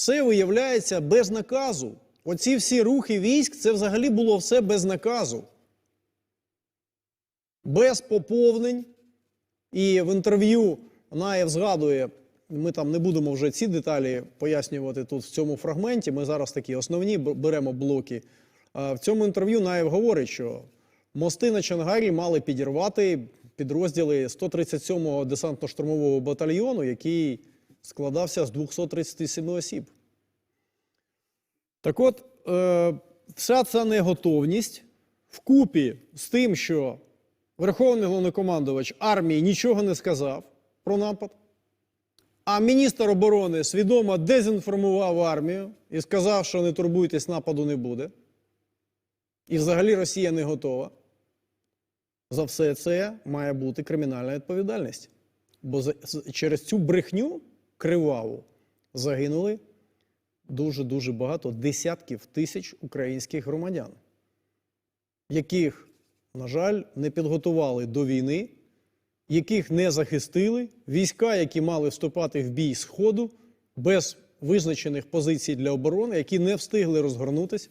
все виявляється без наказу. Оці всі рухи військ, це взагалі було все без наказу. Без поповнень. І в інтерв'ю Наєв згадує, ми там не будемо вже ці деталі пояснювати тут в цьому фрагменті. Ми зараз такі основні беремо блоки. В цьому інтерв'ю Наєв говорить, що мости на Чангарі мали підірвати підрозділи 137-го десантно-штурмового батальйону, який складався з 237 осіб. Так от, е, вся ця неготовність вкупі з тим, що Верховний головнокомандувач армії нічого не сказав про напад, а міністр оборони свідомо дезінформував армію і сказав, що не турбуйтесь, нападу не буде. І взагалі Росія не готова. За все це має бути кримінальна відповідальність. Бо через цю брехню криваву загинули дуже-дуже багато десятків тисяч українських громадян, яких, на жаль, не підготували до війни, яких не захистили, війська, які мали вступати в бій з ходу без визначених позицій для оборони, які не встигли розгорнутися.